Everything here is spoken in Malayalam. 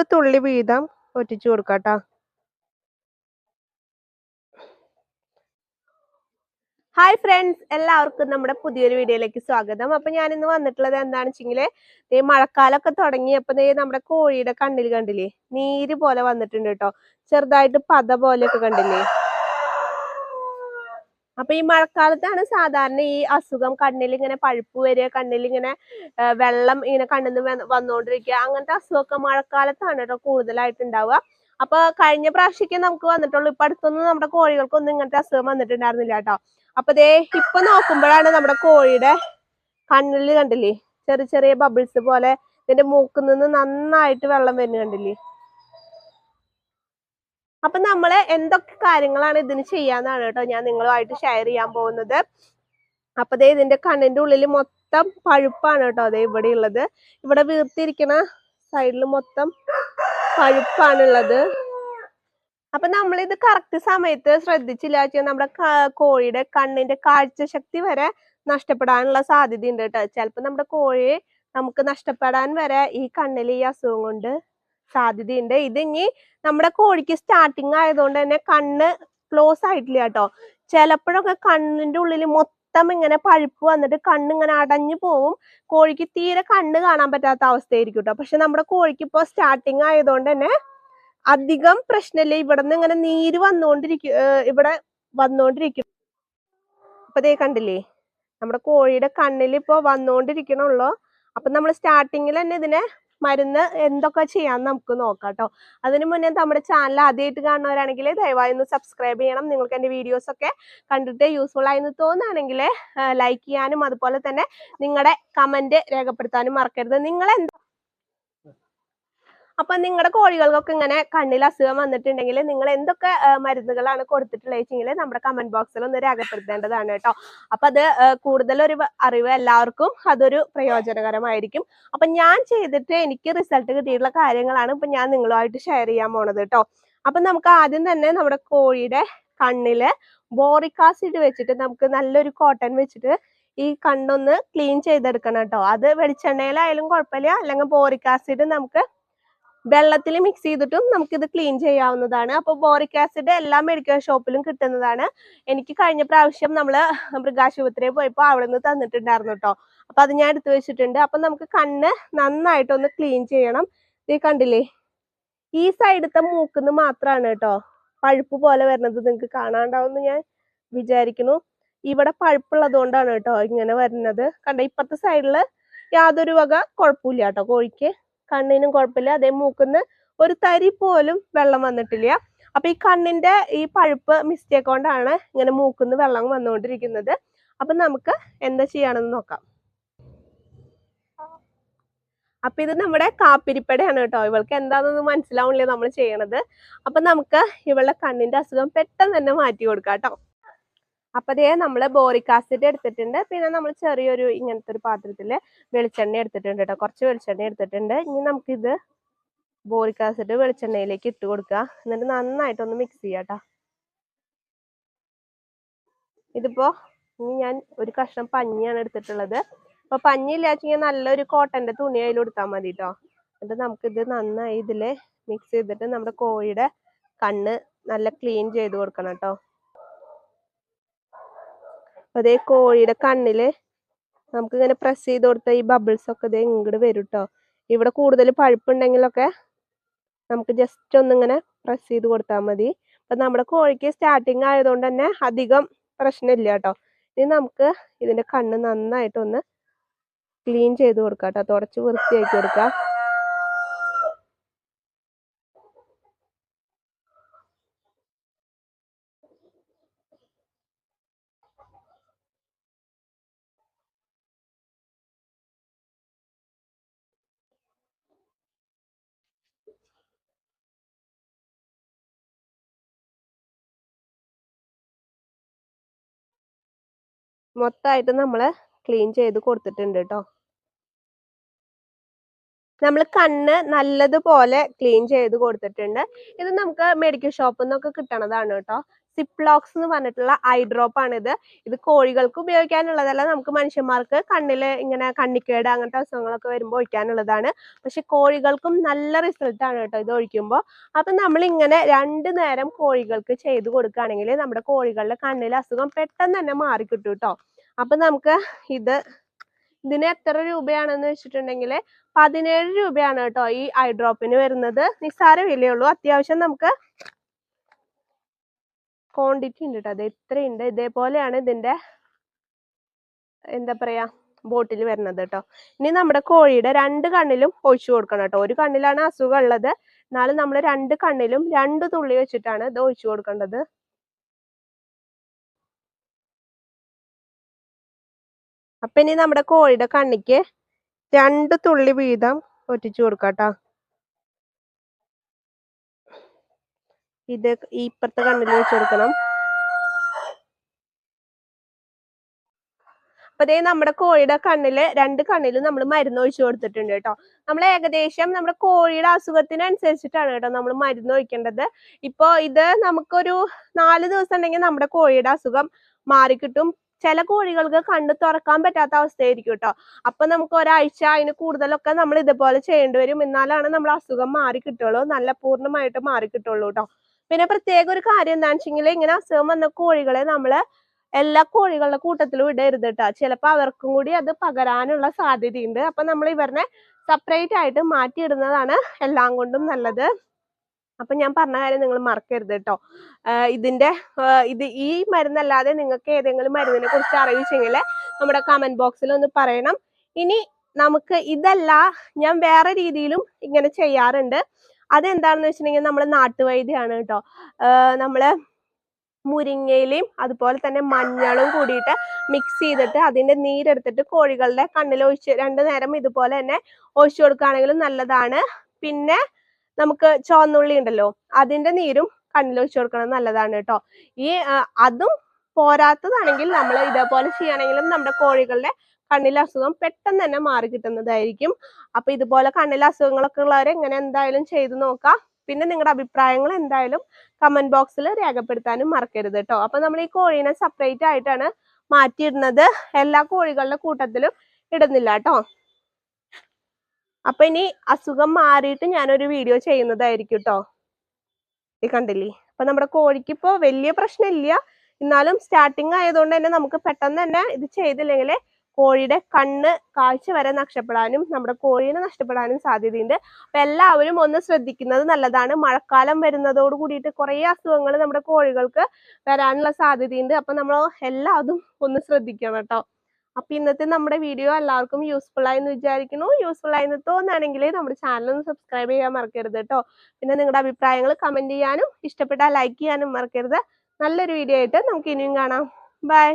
രണ്ട് തുള്ളി വീതം ഒറ്റിച്ചു കൊടുക്കാട്ടോ. ഹായ് ഫ്രണ്ട്സ് എല്ലാവർക്കും നമ്മുടെ പുതിയൊരു വീഡിയോയിലേക്ക് സ്വാഗതം. അപ്പൊ ഞാൻ ഇന്ന് വന്നിട്ടുള്ളത് എന്താണെന്ന് വെച്ചെങ്കിൽ ഈ മഴക്കാലമൊക്കെ തുടങ്ങി അപ്പൊ നമ്മുടെ കോഴിയുടെ കണ്ണിൽ കണ്ടില്ലേ നീര് പോലെ വന്നിട്ടുണ്ട് കേട്ടോ. ചെറുതായിട്ട് പത പോലെയൊക്കെ കണ്ടില്ലേ? അപ്പൊ ഈ മഴക്കാലത്താണ് സാധാരണ ഈ അസുഖം കണ്ണിൽ ഇങ്ങനെ പഴുപ്പ് വരിക കണ്ണിൽ ഇങ്ങനെ വെള്ളം ഇങ്ങനെ കണ്ണിൽ നിന്ന് വന്നുകൊണ്ടിരിക്കുക അങ്ങനത്തെ അസുഖമൊക്കെ മഴക്കാലത്താണ് കേട്ടോ കൂടുതലായിട്ട് ഉണ്ടാവുക അപ്പൊ കഴിഞ്ഞ പ്രാവശ്യമൊക്കെ നമുക്ക് വന്നിട്ടുള്ളൂ ഇപ്പൊ അടുത്തൊന്നും നമ്മുടെ കോഴികൾക്കൊന്നും ഇങ്ങനത്തെ അസുഖം വന്നിട്ടുണ്ടായിരുന്നില്ല കേട്ടോ. അപ്പൊ ദേ ഇപ്പൊ നോക്കുമ്പോഴാണ് നമ്മുടെ കോഴിയുടെ കണ്ണിൽ കണ്ടില്ലേ ചെറിയ ചെറിയ ബബിൾസ് പോലെ ഇതിന്റെ മൂക്കിൽ നിന്ന് നന്നായിട്ട് വെള്ളം വരുന്നു കണ്ടില്ലേ? അപ്പൊ നമ്മൾ എന്തൊക്കെ കാര്യങ്ങളാണ് ഇതിന് ചെയ്യാന്നാണ് കേട്ടോ ഞാൻ നിങ്ങളുമായിട്ട് ഷെയർ ചെയ്യാൻ പോകുന്നത്. അപ്പൊ ദേ ഇതിന്റെ കണ്ണിന്റെ ഉള്ളിൽ മൊത്തം പഴുപ്പാണ് കേട്ടോ അതെ ഇവിടെ ഉള്ളത്. ഇവിടെ വീർത്തിരിക്കണ സൈഡിൽ മൊത്തം പഴുപ്പാണുള്ളത്. അപ്പൊ നമ്മൾ ഇത് കറക്റ്റ് സമയത്ത് ശ്രദ്ധിച്ചില്ല വെച്ചാൽ നമ്മുടെ കോഴിയുടെ കണ്ണിന്റെ കാഴ്ചശക്തി വരെ നഷ്ടപ്പെടാനുള്ള സാധ്യത ഉണ്ട് കേട്ടോ. ചിലപ്പോ നമ്മുടെ കോഴിയെ നമുക്ക് നഷ്ടപ്പെടാൻ വരെ ഈ കണ്ണിൽ ഈ അസുഖം കൊണ്ട് സാധ്യതയുണ്ട്. ഇത് ഇനി നമ്മുടെ കോഴിക്ക് സ്റ്റാർട്ടിങ് ആയതുകൊണ്ട് തന്നെ കണ്ണ് ക്ലോസ് ആയിട്ടില്ല കേട്ടോ. ചിലപ്പോഴൊക്കെ കണ്ണിന്റെ ഉള്ളിൽ മൊത്തം ഇങ്ങനെ പഴുപ്പ് വന്നിട്ട് കണ്ണ് ഇങ്ങനെ അടഞ്ഞു പോവും. കോഴിക്ക് തീരെ കണ്ണ് കാണാൻ പറ്റാത്ത അവസ്ഥയായിരിക്കും കേട്ടോ. പക്ഷെ നമ്മുടെ കോഴിക്ക് ഇപ്പോൾ സ്റ്റാർട്ടിങ് ആയതുകൊണ്ട് തന്നെ അധികം പ്രശ്നമില്ല. ഇവിടെ നിന്ന് ഇങ്ങനെ നീര് വന്നുകൊണ്ടിരിക്കും ഇവിടെ വന്നുകൊണ്ടിരിക്കും. അപ്പൊ ദേ കണ്ടില്ലേ? നമ്മുടെ കോഴിയുടെ കണ്ണിൽ ഇപ്പൊ വന്നുകൊണ്ടിരിക്കണുള്ളൂ. അപ്പൊ നമ്മൾ സ്റ്റാർട്ടിങ്ങിൽ തന്നെ ഇതിനെ മരുന്ന് എന്തൊക്കെ ചെയ്യാന്ന് നമുക്ക് നോക്കാം കേട്ടോ അതിനു മുന്നേ നമ്മുടെ ചാനൽ ആദ്യമായിട്ട് കാണുന്നവരാണെങ്കിൽ ദയവായി ഒന്ന് സബ്സ്ക്രൈബ് ചെയ്യണം. നിങ്ങൾക്ക് എന്റെ വീഡിയോസ് ഒക്കെ കണ്ടിട്ട് യൂസ്ഫുൾ ആയെന്ന് തോന്നുകയാണെങ്കിൽ ലൈക്ക് ചെയ്യാനും അതുപോലെ തന്നെ നിങ്ങളുടെ കമന്റ് രേഖപ്പെടുത്താനും മറക്കരുത്. നിങ്ങൾ എന്താ അപ്പൊ നിങ്ങളുടെ കോഴികൾക്കൊക്കെ ഇങ്ങനെ കണ്ണിൽ അസുഖം വന്നിട്ടുണ്ടെങ്കിൽ നിങ്ങൾ എന്തൊക്കെ മരുന്നുകളാണ് കൊടുത്തിട്ടുള്ളത് വെച്ചെങ്കിൽ നമ്മുടെ കമന്റ് ബോക്സിൽ ഒന്ന് രേഖപ്പെടുത്തേണ്ടതാണ് കേട്ടോ. അപ്പൊ അത് കൂടുതൽ ഒരു അറിവ് എല്ലാവർക്കും അതൊരു പ്രയോജനകരമായിരിക്കും. അപ്പൊ ഞാൻ ചെയ്തിട്ട് എനിക്ക് റിസൾട്ട് കിട്ടിയിട്ടുള്ള കാര്യങ്ങളാണ് ഇപ്പൊ ഞാൻ നിങ്ങളുമായിട്ട് ഷെയർ ചെയ്യാൻ പോണത് കേട്ടോ. അപ്പൊ നമുക്ക് ആദ്യം തന്നെ നമ്മുടെ കോഴിയുടെ കണ്ണിൽ ബോറിക് ആസിഡ് വെച്ചിട്ട് നമുക്ക് നല്ലൊരു കോട്ടൺ വെച്ചിട്ട് ഈ കണ്ണൊന്ന് ക്ലീൻ ചെയ്തെടുക്കണം കേട്ടോ. അത് വെളിച്ചെണ്ണയിലായാലും കുഴപ്പമില്ല. അല്ലെങ്കിൽ ബോറിക് ആസിഡ് നമുക്ക് വെള്ളത്തിൽ മിക്സ് ചെയ്തിട്ടും നമുക്കിത് ക്ലീൻ ചെയ്യാവുന്നതാണ്. അപ്പോൾ ബോറിക് ആസിഡ് എല്ലാ മെഡിക്കൽ ഷോപ്പിലും കിട്ടുന്നതാണ്. എനിക്ക് കഴിഞ്ഞ പ്രാവശ്യം നമ്മൾ മൃഗാശുപത്രിയിൽ പോയപ്പോൾ അവിടെ നിന്ന് തന്നിട്ടുണ്ടായിരുന്നു കേട്ടോ അപ്പൊ അത് ഞാൻ എടുത്തു വെച്ചിട്ടുണ്ട്. അപ്പൊ നമുക്ക് കണ്ണ് നന്നായിട്ടൊന്ന് ക്ലീൻ ചെയ്യണം. ഇത് കണ്ടില്ലേ? ഈ സൈഡത്തെ മൂക്കുന്ന് മാത്രമാണ് കേട്ടോ പഴുപ്പ് പോലെ വരുന്നത് നിങ്ങൾക്ക് കാണാണ്ടാവുമെന്ന് ഞാൻ വിചാരിക്കുന്നു. ഇവിടെ പഴുപ്പുള്ളത് കൊണ്ടാണ് കേട്ടോ ഇങ്ങനെ വരുന്നത്. കണ്ട? ഇപ്പുറത്തെ സൈഡിൽ യാതൊരു വക കുഴപ്പമില്ല കേട്ടോ കോഴിക്ക്. കണ്ണിനും കുഴപ്പമില്ല. അതേ മൂക്കുന്ന് ഒരു തരി പോലും വെള്ളം വന്നിട്ടില്ല. അപ്പൊ ഈ കണ്ണിന്റെ ഈ പഴുപ്പ് മിസ്റ്റേക്ക് കൊണ്ടാണ് ഇങ്ങനെ മൂക്കുന്ന് വെള്ളം വന്നുകൊണ്ടിരിക്കുന്നത്. അപ്പൊ നമുക്ക് എന്താ ചെയ്യണമെന്ന് നോക്കാം. അപ്പൊ ഇത് നമ്മുടെ കാപ്പിരിപ്പടയാണ് കേട്ടോ. ഇവൾക്ക് എന്താണെന്ന് മനസ്സിലാവുന്നില്ല നമ്മൾ ചെയ്യണത്. അപ്പൊ നമുക്ക് ഇവളുടെ കണ്ണിന്റെ അസുഖം പെട്ടെന്ന് തന്നെ മാറ്റി കൊടുക്കാം കേട്ടോ. അപ്പൊ ദേ നമ്മൾ ബോറിക് ആസിഡ് എടുത്തിട്ടുണ്ട്. പിന്നെ നമ്മൾ ചെറിയൊരു ഇങ്ങനത്തെ ഒരു പാത്രത്തിൽ വെളിച്ചെണ്ണ എടുത്തിട്ടുണ്ട് കേട്ടോ കുറച്ച് വെളിച്ചെണ്ണ എടുത്തിട്ടുണ്ട്. ഇനി നമുക്കിത് ബോറിക് ആസിഡ് വെളിച്ചെണ്ണയിലേക്ക് ഇട്ട് കൊടുക്കുക എന്നിട്ട് നന്നായിട്ടൊന്ന് മിക്സ് ചെയ്യാം കേട്ടോ ഇതിപ്പോ ഇനി ഞാൻ ഒരു കഷ്ണം പഞ്ഞിയാണ് എടുത്തിട്ടുള്ളത്. അപ്പൊ പഞ്ഞി ഇല്ലാച്ചെങ്കിൽ നല്ലൊരു കോട്ടന്റെ തുണി അതിൽ കൊടുത്താൽ മതി കേട്ടോ എന്നിട്ട് നമുക്കിത് നന്നായി ഇതിൽ മിക്സ് ചെയ്തിട്ട് നമ്മുടെ കോഴിയുടെ കണ്ണ് നല്ല ക്ലീൻ ചെയ്ത് കൊടുക്കണം കേട്ടോ അതേ കോഴിയുടെ കണ്ണിൽ നമുക്ക് ഇങ്ങനെ പ്രസ് ചെയ്ത് കൊടുത്താൽ ഈ ബബിൾസ് ഒക്കെ ഇതേ ഇങ്ങോട്ട് വരും കേട്ടോ ഇവിടെ കൂടുതൽ പഴുപ്പുണ്ടെങ്കിലൊക്കെ നമുക്ക് ജസ്റ്റ് ഒന്നിങ്ങനെ പ്രസ് ചെയ്ത് കൊടുത്താൽ മതി. അപ്പൊ നമ്മുടെ കോഴിക്ക് സ്റ്റാർട്ടിങ് ആയതുകൊണ്ട് തന്നെ അധികം പ്രശ്നമില്ല കേട്ടോ. ഇനി നമുക്ക് ഇതിന്റെ കണ്ണ് നന്നായിട്ടൊന്ന് ക്ലീൻ ചെയ്ത് കൊടുക്കാം കേട്ടോ. തുടച്ച് വൃത്തിയാക്കി കൊടുക്കാം മൊത്തമായിട്ട് നമ്മൾ ക്ലീൻ ചെയ്ത് കൊടുത്തിട്ടുണ്ട് കേട്ടോ നമ്മൾ കണ്ണ് നല്ലതുപോലെ ക്ലീൻ ചെയ്ത് കൊടുത്തിട്ടുണ്ട്. ഇത് നമുക്ക് മെഡിക്കൽ ഷോപ്പിൽ നിന്നൊക്കെ കിട്ടണതാണ് കേട്ടോ സിപ്ലോക്സ് എന്ന് പറഞ്ഞിട്ടുള്ള ഐ ഡ്രോപ്പ് ആണ് ഇത് ഇത് കോഴികൾക്ക് ഉപയോഗിക്കാനുള്ളതല്ല. നമുക്ക് മനുഷ്യന്മാർക്ക് കണ്ണിൽ ഇങ്ങനെ കണ്ണിക്കേട് അങ്ങനത്തെ അസുഖങ്ങളൊക്കെ വരുമ്പോൾ ഒഴിക്കാനുള്ളതാണ്. പക്ഷെ കോഴികൾക്കും നല്ല റിസൾട്ട് ആണ് കേട്ടോ ഇത് ഒഴിക്കുമ്പോൾ അപ്പം നമ്മൾ ഇങ്ങനെ രണ്ട് നേരം കോഴികൾക്ക് ചെയ്ത് കൊടുക്കുകയാണെങ്കിൽ നമ്മുടെ കോഴികളുടെ കണ്ണിലെ അസുഖം പെട്ടെന്ന് തന്നെ മാറിക്കിട്ടും കേട്ടോ അപ്പം നമുക്ക് ഇത് ഇതിന് എത്ര രൂപയാണെന്ന് വെച്ചിട്ടുണ്ടെങ്കിൽ പതിനേഴ് രൂപയാണ് കേട്ടോ ഈ ഐ ഡ്രോപ്പിന് വരുന്നത്. നിസ്സാര വിലയുള്ളൂ അത്യാവശ്യം നമുക്ക് ക്വാണ്ടിറ്റി ഉണ്ട് കേട്ടോ അത് എത്രയുണ്ട്? ഇതേപോലെയാണ് ഇതിന്റെ എന്താ പറയാ ബോട്ടിൽ വരുന്നത് കേട്ടോ ഇനി നമ്മുടെ കോഴിയുടെ രണ്ട് കണ്ണിലും ഒഴിച്ചു കൊടുക്കണം കേട്ടോ ഒരു കണ്ണിലാണ് അസുഖം ഉള്ളത്. എന്നാലും നമ്മൾ രണ്ട് കണ്ണിലും രണ്ട് തുള്ളി വെച്ചിട്ടാണ് ഇത് ഒഴിച്ചു കൊടുക്കേണ്ടത്. അപ്പൊ ഇനി നമ്മുടെ കോഴിയുടെ കണ്ണിക്ക് രണ്ട് തുള്ളി വീതം ഒറ്റിച്ചു കൊടുക്കാം കേട്ടോ ഇത് ഈ ഇപ്പുറത്തെ കണ്ണിൽ വെച്ച് കൊടുക്കണം. അപ്പൊ ദേ നമ്മുടെ കോഴിയുടെ കണ്ണിൽ രണ്ട് കണ്ണിലും നമ്മൾ മരുന്ന് ഒഴിച്ചു കൊടുത്തിട്ടുണ്ട് കേട്ടോ. നമ്മൾ ഏകദേശം നമ്മുടെ കോഴിയുടെ അസുഖത്തിനനുസരിച്ചിട്ടാണ് കേട്ടോ നമ്മൾ മരുന്ന് ഒഴിക്കേണ്ടത്. ഇപ്പോ ഇത് നമുക്കൊരു നാല് ദിവസം ഉണ്ടെങ്കിൽ നമ്മുടെ കോഴിയുടെ അസുഖം മാറിക്കിട്ടും. ചില കോഴികൾക്ക് കണ്ണ് തുറക്കാൻ പറ്റാത്ത അവസ്ഥയായിരിക്കും കേട്ടോ. അപ്പൊ നമുക്ക് ഒരാഴ്ച അതിന് കൂടുതലൊക്കെ നമ്മൾ ഇതുപോലെ ചെയ്യേണ്ടി വരും. എന്നാലാണ് നമ്മൾ അസുഖം മാറി കിട്ടുള്ളൂ നല്ല പൂർണമായിട്ട് മാറി കിട്ടുള്ളൂ കേട്ടോ. പിന്നെ പ്രത്യേക ഒരു കാര്യം എന്താണെന്ന് വെച്ചെങ്കിൽ ഇങ്ങനെ അസുഖം വന്ന കോഴികളെ നമ്മൾ എല്ലാ കോഴികളുടെ കൂട്ടത്തിലും ഇടരുത് കേട്ടോ ചിലപ്പോൾ അവർക്കും കൂടി അത് പകരാനുള്ള സാധ്യതയുണ്ട്. അപ്പൊ നമ്മൾ ഇവരെ സെപ്പറേറ്റ് ആയിട്ട് മാറ്റിയിടുന്നതാണ് എല്ലാം കൊണ്ടും നല്ലത്. അപ്പൊ ഞാൻ പറഞ്ഞ കാര്യം നിങ്ങൾ മറക്കരുത് കേട്ടോ ഇതിന്റെ ഇത് ഈ മരുന്നല്ലാതെ നിങ്ങൾക്ക് ഏതെങ്കിലും മരുന്നിനെ കുറിച്ച് അറിയിച്ചെങ്കിൽ നമ്മുടെ കമന്റ് ബോക്സിൽ ഒന്ന് പറയണം. ഇനി നമുക്ക് ഇതല്ല ഞാൻ വേറെ രീതിയിലും ഇങ്ങനെ ചെയ്യാറുണ്ട്. അതെന്താണെന്ന് വെച്ചിട്ടുണ്ടെങ്കിൽ നമ്മൾ നാട്ടുവൈദ്യമാണ് കേട്ടോ. നമ്മൾ മുരിങ്ങയിലയും അതുപോലെ തന്നെ മഞ്ഞളും കൂടിയിട്ട് മിക്സ് ചെയ്തിട്ട് അതിന്റെ നീരെടുത്തിട്ട് കോഴികളുടെ കണ്ണിൽ ഒഴിച്ച് രണ്ടു നേരം ഇതുപോലെ തന്നെ ഒഴിച്ചു കൊടുക്കുകയാണെങ്കിലും നല്ലതാണ്. പിന്നെ നമുക്ക് ചുവന്നുള്ളി ഉണ്ടല്ലോ അതിന്റെ നീരും കണ്ണിൽ ഒഴിച്ചു കൊടുക്കുന്നത് നല്ലതാണ് കേട്ടോ. ഈ അതും പോരാത്തതാണെങ്കിൽ നമ്മൾ ഇതേപോലെ ചെയ്യുകയാണെങ്കിലും നമ്മുടെ കോഴികളുടെ കണ്ണിലെ അസുഖം പെട്ടെന്ന് തന്നെ മാറി കിട്ടുന്നതായിരിക്കും. അപ്പൊ ഇതുപോലെ കണ്ണിലെ അസുഖങ്ങളൊക്കെ ഉള്ളവർ എങ്ങനെ എന്തായാലും ചെയ്തു നോക്കാം. പിന്നെ നിങ്ങളുടെ അഭിപ്രായങ്ങൾ എന്തായാലും കമന്റ് ബോക്സിൽ രേഖപ്പെടുത്താനും മറക്കരുത് കേട്ടോ. അപ്പൊ നമ്മൾ ഈ കോഴീനെ സെപ്പറേറ്റ് ആയിട്ടാണ് മാറ്റിയിടുന്നത്. എല്ലാ കോഴികളുടെ കൂട്ടത്തിലും ഇടുന്നില്ല കേട്ടോ. അപ്പൊ ഇനി അസുഖം മാറിയിട്ട് ഞാനൊരു വീഡിയോ ചെയ്യുന്നതായിരിക്കും കേട്ടോ. ഈ കണ്ടില്ലേ? അപ്പൊ നമ്മുടെ കോഴിക്ക് ഇപ്പോ വലിയ പ്രശ്നമില്ല. എന്നാലും സ്റ്റാർട്ടിങ് ആയതുകൊണ്ട് തന്നെ നമുക്ക് പെട്ടെന്ന് തന്നെ ഇത് ചെയ്തില്ലെങ്കിൽ കോഴിയുടെ കണ്ണ് കാഴ്ച വരെ നഷ്ടപ്പെടാനും നമ്മുടെ കോഴീനെ നഷ്ടപ്പെടാനും സാധ്യതയുണ്ട്. അപ്പൊ എല്ലാവരും ഒന്ന് ശ്രദ്ധിക്കുന്നത് നല്ലതാണ്. മഴക്കാലം വരുന്നതോട് കൂടിയിട്ട് കുറേ അസുഖങ്ങൾ നമ്മുടെ കോഴികൾക്ക് വരാനുള്ള സാധ്യതയുണ്ട്. അപ്പൊ നമ്മൾ എല്ലാതും ഒന്ന് ശ്രദ്ധിക്കണം കേട്ടോ. അപ്പൊ ഇന്നത്തെ നമ്മുടെ വീഡിയോ എല്ലാവർക്കും യൂസ്ഫുൾ ആയി എന്ന് വിചാരിക്കുന്നു. യൂസ്ഫുൾ ആയി എന്ന് തോന്നുകയാണെങ്കിൽ നമ്മുടെ ചാനൽ ഒന്ന് സബ്സ്ക്രൈബ് ചെയ്യാൻ മറക്കരുത് കേട്ടോ. പിന്നെ നിങ്ങളുടെ അഭിപ്രായങ്ങൾ കമന്റ് ചെയ്യാനും ഇഷ്ടപ്പെട്ടാൽ ലൈക്ക് ചെയ്യാനും മറക്കരുത്. നല്ലൊരു വീഡിയോ ആയിട്ട് നമുക്ക് ഇനിയും കാണാം. ബൈ